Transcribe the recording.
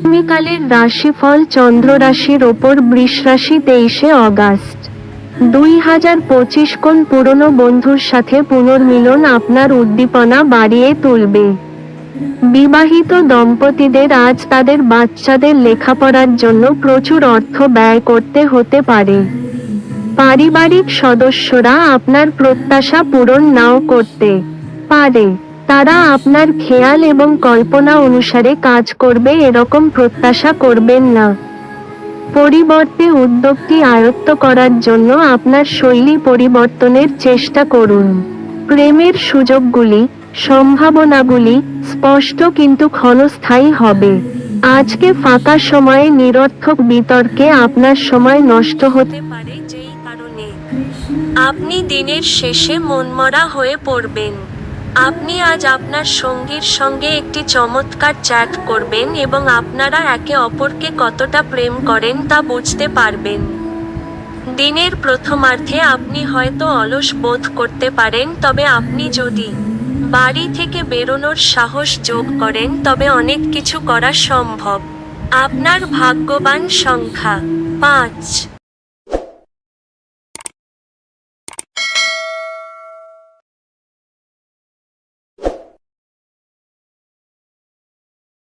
আগামীকালের রাশিফল চন্দ্র রাশির ওপর বৃষ রাশি তেইশে অগাস্ট। দুই হাজার পঁচিশ কোন পুরনো বন্ধুর সাথে পুনর্মিলন আপনার উদ্দীপনা বাড়িয়ে তুলবে। বিবাহিত দম্পতিদের আজ তাদের বাচ্চাদের লেখাপড়ার জন্য প্রচুর অর্থ ব্যয় করতে হতে পারে। পারিবারিক সদস্যরা আপনার প্রত্যাশা পূরণ নাও করতে পারে। তারা আপনার খেয়াল এবং কল্পনা অনুসারে কাজ করবে, এরকম প্রত্যাশা করবেন না। পরিবর্তে উদ্যোগটি আয়ত্ত করার জন্য আপনার শৈলী পরিবর্তনের চেষ্টা করুন। প্রেমের সুযোগগুলি, সম্ভাবনাগুলি স্পষ্ট কিন্তু ক্ষণস্থায়ী হবে। আজকে ফাঁকা সময়ে নিরর্থক বিতর্কে আপনার সময় নষ্ট হতে পারে যেই কারণে আপনি দিনের শেষে মনমরা হয়ে পড়বেন। আপনি আজ আপনার সঙ্গীর সঙ্গে একটি চমৎকার চ্যাট করবেন এবং আপনারা একে অপরকে কতটা প্রেম করেন তা বুঝতে পারবেন। দিনের প্রথমার্ধে আপনি হয়তো অলস বোধ করতে পারেন, তবে আপনি যদি বাড়ি থেকে বেরোনোর সাহস যোগ করেন, তবে অনেক কিছু করা সম্ভব। আপনার ভাগ্যবান সংখ্যা পাঁচ।